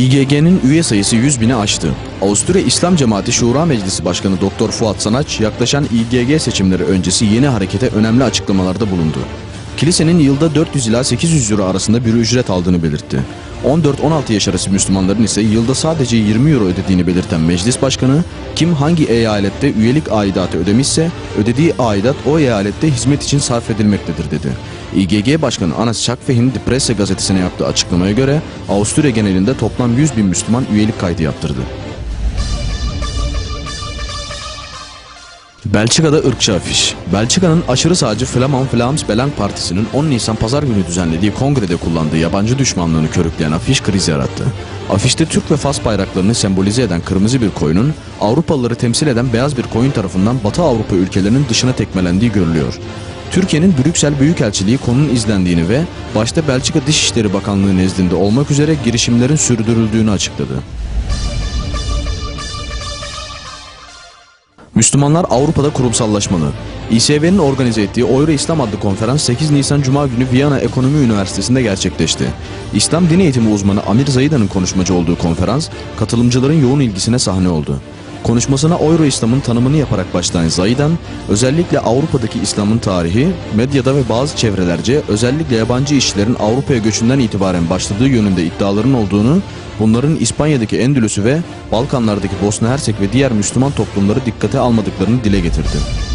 İGG'nin üye sayısı 100 bini aştı. Avusturya İslam Cemaati Şura Meclisi Başkanı Doktor Fuat Sanaç yaklaşan İGG seçimleri öncesi yeni harekete önemli açıklamalarda bulundu. Kilisenin yılda 400 ila 800 euro arasında bir ücret aldığını belirtti. 14-16 yaş arası Müslümanların ise yılda sadece 20 euro ödediğini belirten meclis başkanı, kim hangi eyalette üyelik aidatı ödemişse ödediği aidat o eyalette hizmet için sarf edilmektedir dedi. İGG Başkanı Anas Şakfeh'in Die Presse gazetesine yaptığı açıklamaya göre Avusturya genelinde toplam 100 bin Müslüman üyelik kaydı yaptırdı. Belçika'da ırkçı afiş. Belçika'nın aşırı sağcı Flamand Vlaams Belang Partisi'nin 10 Nisan pazar günü düzenlediği kongrede kullandığı yabancı düşmanlığını körükleyen afiş kriz yarattı. Afişte Türk ve Fas bayraklarını sembolize eden kırmızı bir koyunun Avrupalıları temsil eden beyaz bir koyun tarafından Batı Avrupa ülkelerinin dışına tekmelendiği görülüyor. Türkiye'nin Brüksel Büyükelçiliği konunun izlendiğini ve başta Belçika Dışişleri Bakanlığı nezdinde olmak üzere girişimlerin sürdürüldüğünü açıkladı. Müslümanlar Avrupa'da kurumsallaşmalı. İSV'nin organize ettiği Euro İslam adlı konferans 8 Nisan Cuma günü Viyana Ekonomi Üniversitesi'nde gerçekleşti. İslam din eğitimi uzmanı Amir Zayida'nın konuşmacı olduğu konferans, katılımcıların yoğun ilgisine sahne oldu. Konuşmasına Euro İslam'ın tanımını yaparak başlayan Zayidan, özellikle Avrupa'daki İslam'ın tarihi, medyada ve bazı çevrelerce özellikle yabancı işçilerin Avrupa'ya göçünden itibaren başladığı yönünde iddiaların olduğunu, bunların İspanya'daki Endülüs'ü ve Balkanlardaki Bosna Hersek ve diğer Müslüman toplumları dikkate almadıklarını dile getirdi.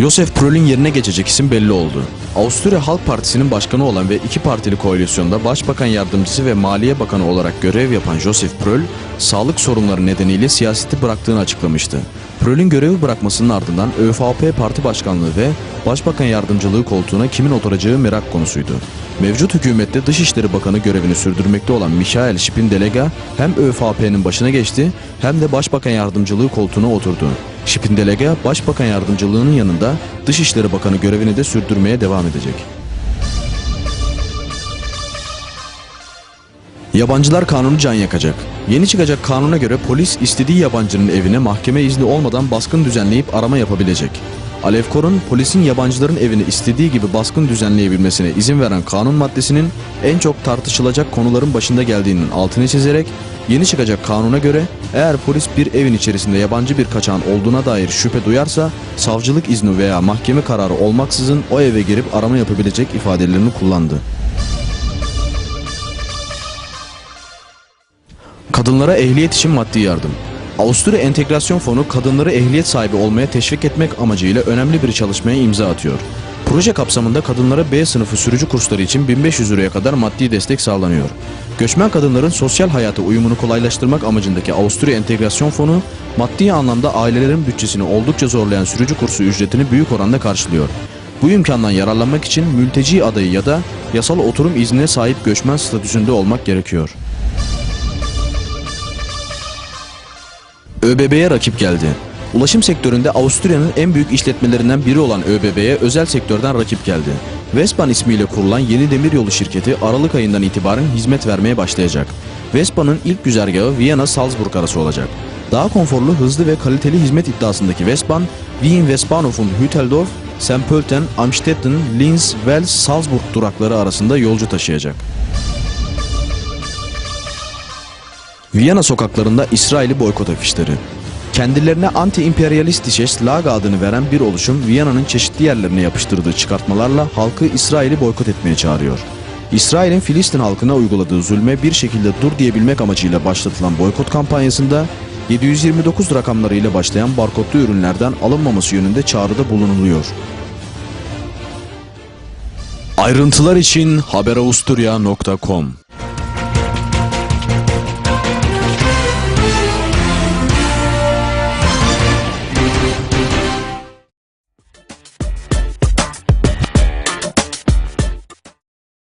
Josef Pröll'ün yerine geçecek isim belli oldu. Avusturya Halk Partisi'nin başkanı olan ve iki partili koalisyonda Başbakan Yardımcısı ve Maliye Bakanı olarak görev yapan Josef Pröll, sağlık sorunları nedeniyle siyaseti bıraktığını açıklamıştı. Pröll'ün görevi bırakmasının ardından ÖVP Parti Başkanlığı ve Başbakan Yardımcılığı koltuğuna kimin oturacağı merak konusuydu. Mevcut hükümette Dışişleri Bakanı görevini sürdürmekte olan Michael Spindelega hem ÖVP'nin başına geçti hem de Başbakan Yardımcılığı koltuğuna oturdu. Spindelega Başbakan Yardımcılığının yanında Dışişleri Bakanı görevini de sürdürmeye devam edecek. Yabancılar kanunu can yakacak. Yeni çıkacak kanuna göre polis istediği yabancının evine mahkeme izni olmadan baskın düzenleyip arama yapabilecek. Alev Kor'un polisin yabancıların evine istediği gibi baskın düzenleyebilmesine izin veren kanun maddesinin en çok tartışılacak konuların başında geldiğinin altını çizerek yeni çıkacak kanuna göre eğer polis bir evin içerisinde yabancı bir kaçağın olduğuna dair şüphe duyarsa savcılık izni veya mahkeme kararı olmaksızın o eve girip arama yapabilecek ifadelerini kullandı. Kadınlara ehliyet için maddi yardım. Avusturya Entegrasyon Fonu kadınları ehliyet sahibi olmaya teşvik etmek amacıyla önemli bir çalışmaya imza atıyor. Proje kapsamında kadınlara B sınıfı sürücü kursları için 1500 liraya kadar maddi destek sağlanıyor. Göçmen kadınların sosyal hayata uyumunu kolaylaştırmak amacındaki Avusturya Entegrasyon Fonu, maddi anlamda ailelerin bütçesini oldukça zorlayan sürücü kursu ücretini büyük oranda karşılıyor. Bu imkandan yararlanmak için mülteci adayı ya da yasal oturum iznine sahip göçmen statüsünde olmak gerekiyor. ÖBB'ye rakip geldi. Ulaşım sektöründe Avusturya'nın en büyük işletmelerinden biri olan ÖBB'ye özel sektörden rakip geldi. Vespan ismiyle kurulan yeni demiryolu şirketi Aralık ayından itibaren hizmet vermeye başlayacak. Vespa'nın ilk güzergahı Viyana-Salzburg arası olacak. Daha konforlu, hızlı ve kaliteli hizmet iddiasındaki Vespan, Wien Westbahnhof'un Hütteldorf, St. Pölten, Amstetten, Linz, Wels, Salzburg durakları arasında yolcu taşıyacak. Viyana sokaklarında İsrail'i boykot afişleri. Kendilerine anti-imperialist dişeş Laga adını veren bir oluşum Viyana'nın çeşitli yerlerine yapıştırdığı çıkartmalarla halkı İsrail'i boykot etmeye çağırıyor. İsrail'in Filistin halkına uyguladığı zulme bir şekilde dur diyebilmek amacıyla başlatılan boykot kampanyasında 729 rakamlarıyla başlayan barkodlu ürünlerden alınmaması yönünde çağrıda bulunuluyor. Ayrıntılar için haberavusturya.com